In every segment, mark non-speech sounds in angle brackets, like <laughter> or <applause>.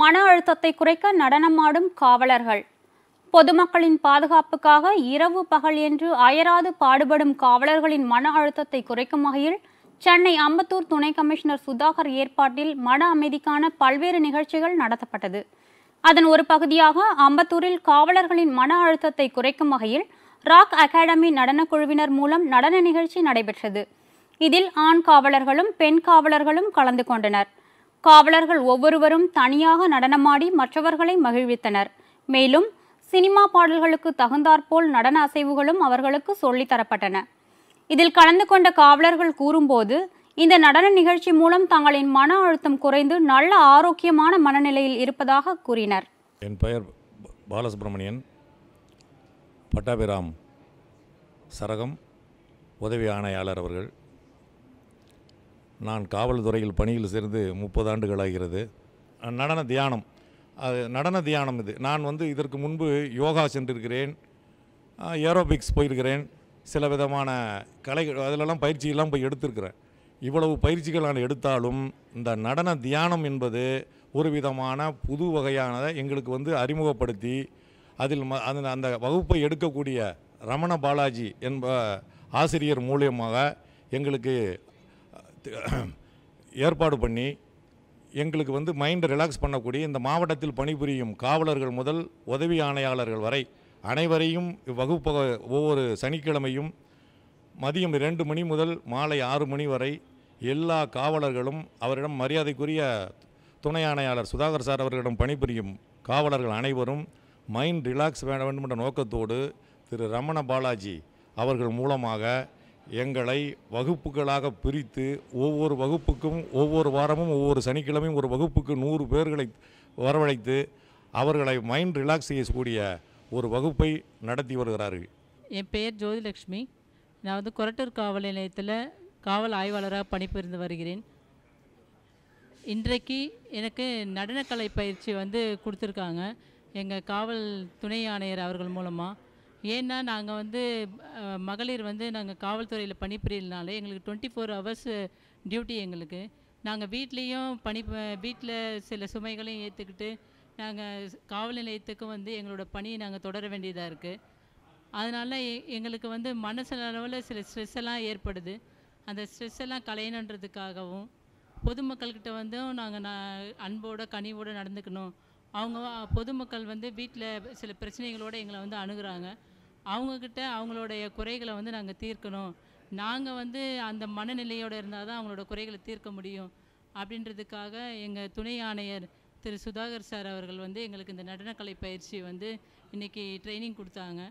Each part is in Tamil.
மன அழுத்தத்தை குறைக்க நடனமாடும் காவலர்கள். பொதுமக்களின் பாதுகாப்புக்காக இரவு பகல் என்று அயராது பாடுபடும் காவலர்களின் மன அழுத்தத்தை குறைக்கும் வகையில் சென்னை அம்பத்தூர் துணை கமிஷனர் சுதாகர் ஏற்பாட்டில் மன அமைதிக்கான பல்வேறு நிகழ்ச்சிகள் நடத்தப்பட்டது. அதன் ஒரு பகுதியாக அம்பத்தூரில் காவலர்களின் மன அழுத்தத்தை குறைக்கும் வகையில் ராக் அகாடமி நடனக் குழுவினர் மூலம் நடன நிகழ்ச்சி நடைபெற்றது. இதில் ஆண் காவலர்களும் பெண் காவலர்களும் கலந்து கொண்டனர். காவலர்கள் ஒவ்வொருவரும் தனியாக நடனமாடி மற்றவர்களை மகிழ்வித்தனர். மேலும் சினிமா பாடல்களுக்கு தகுந்தாற்போல் நடன அசைவுகளும் அவர்களுக்கு சொல்லித் தரப்பட்டன. இதில் கலந்து கொண்ட காவலர்கள் கூறும்போது இந்த நடன நிகழ்ச்சி மூலம் தங்களின் மன அழுத்தம் குறைந்து நல்ல ஆரோக்கியமான மனநிலையில் இருப்பதாக கூறினர். என் பெயர் பாலசுப்ரமணியன். பட்டாபிராம் சரகம் உதவி ஆணையாளர் அவர்கள். நான் காவல்துறையில் பணியில் சேர்ந்து முப்பது ஆண்டுகளாகிறது. நடன தியானம். அது நடன தியானம் இது. நான் வந்து இதற்கு முன்பு யோகா சென்றிருக்கிறேன். ஏரோபிக்ஸ் போயிருக்கிறேன். சில விதமான கலை அதிலெல்லாம் பயிற்சியெல்லாம் போய் எடுத்திருக்கிறேன். இவ்வளவு பயிற்சிகள் நான் எடுத்தாலும் இந்த நடன தியானம் என்பது ஒரு விதமான புது வகையானதை எங்களுக்கு வந்து அறிமுகப்படுத்தி அதில் ம அந்த அந்த வகுப்பை எடுக்கக்கூடிய ரமண பாலாஜி என்ப ஆசிரியர் மூலியமாக எங்களுக்கு <clears throat> ஏற்பாடு பண்ணி எங்களுக்கு வந்து மைண்டை ரிலாக்ஸ் பண்ணக்கூடிய இந்த மாவட்டத்தில் பணிபுரியும் காவலர்கள் முதல் உதவி ஆணையாளர்கள் வரை அனைவரையும் வகுப்பக ஒவ்வொரு சனிக்கிழமையும் மதியம் ரெண்டு மணி முதல் மாலை ஆறு மணி வரை எல்லா காவலர்களும் அவரிடம் மரியாதைக்குரிய துணை ஆணையாளர் சுதாகர் சார் அவர்களிடம் பணிபுரியும் காவலர்கள் அனைவரும் மைண்ட் ரிலாக்ஸ் வேண்ட வேண்டும் என்ற நோக்கத்தோடு திரு ரமண பாலாஜி அவர்கள் மூலமாக எங்களை வகுப்புகளாக பிரித்து ஒவ்வொரு வகுப்புக்கும் ஒவ்வொரு வாரமும் ஒவ்வொரு சனிக்கிழமையும் ஒரு வகுப்புக்கு நூறு பேர்களை வரவழைத்து அவர்களை மைண்ட் ரிலாக்ஸ் செய்யக்கூடிய ஒரு வகுப்பை நடத்தி வருகிறார்கள். என் பெயர் ஜோதிலட்சுமி நான் வந்து கொரட்டூர் காவல் நிலையத்தில் காவல் ஆய்வாளராக பணிபுரிந்து வருகிறேன். இன்றைக்கு எனக்கு நடனக்கலை பயிற்சி வந்து கொடுத்துருக்காங்க. எங்கள் காவல் துணை ஆணையர் அவர்கள் மூலமாக ஏன்னா நாங்கள் வந்து மகளிர் வந்து நாங்கள் காவல்துறையில் பணிபுரியலனால எங்களுக்கு டுவெண்ட்டி ஃபோர் ஹவர்ஸ் டியூட்டி எங்களுக்கு. நாங்கள் வீட்லேயும் பணி வீட்டில் சில சுமைகளையும் ஏற்றுக்கிட்டு நாங்கள் காவல் நிலையத்துக்கும் வந்து எங்களோட பணியை நாங்கள் தொடர வேண்டியதாக இருக்குது அதனால் எங்களுக்கு வந்து மனசு அளவில் சில ஸ்ட்ரெஸ் எல்லாம் ஏற்படுது. அந்த ஸ்ட்ரெஸ் எல்லாம் களையணுன்றதுக்காகவும் பொதுமக்கள்கிட்ட வந்தும் நாங்கள் நான் அன்போடு கனிவோடு நடந்துக்கணும். அவங்க பொதுமக்கள் வந்து வீட்டில் சில பிரச்சனைகளோடு எங்களை வந்து அணுகிறாங்க. அவங்கக்கிட்ட அவங்களுடைய குறைகளை வந்து நாங்கள் தீர்க்கணும். நாங்கள் வந்து அந்த மனநிலையோடு இருந்தால் தான் அவங்களோட குறைகளை தீர்க்க முடியும். அப்படின்றதுக்காக எங்கள் துணை ஆணையர் திரு சுதாகர் சார் அவர்கள் வந்து எங்களுக்கு இந்த நடனக்கலை பயிற்சி வந்து இன்றைக்கி ட்ரைனிங் கொடுத்தாங்க.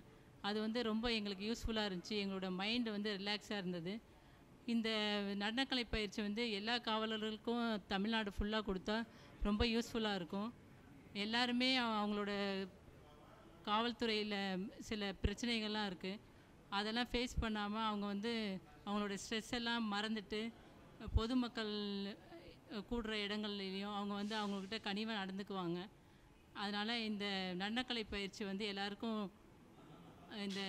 அது வந்து ரொம்ப எங்களுக்கு யூஸ்ஃபுல்லாக இருந்துச்சு. எங்களோட மைண்டு வந்து ரிலாக்ஸாக இருந்தது. இந்த நடனக்கலை பயிற்சி வந்து எல்லா காவலர்களுக்கும் தமிழ்நாடு ஃபுல்லாக கொடுத்தா ரொம்ப யூஸ்ஃபுல்லாக இருக்கும். எல்லாருமே அவங்களோட காவல்துறையில் சில பிரச்சனைகள்லாம் இருக்குது அதெல்லாம் ஃபேஸ் பண்ணாமல் அவங்க வந்து அவங்களோட ஸ்ட்ரெஸ் எல்லாம் மறந்துட்டு பொதுமக்கள் கூடுற இடங்கள்லையும் அவங்க வந்து அவங்கக்கிட்ட கனிவாக நடந்துக்குவாங்க. அதனால் இந்த நடனக்கலை பயிற்சி வந்து எல்லாருக்கும் இந்த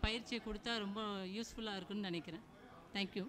பயிற்சியை கொடுத்தா ரொம்ப யூஸ்ஃபுல்லாக இருக்குன்னு நினைக்கிறேன். தேங்க்யூ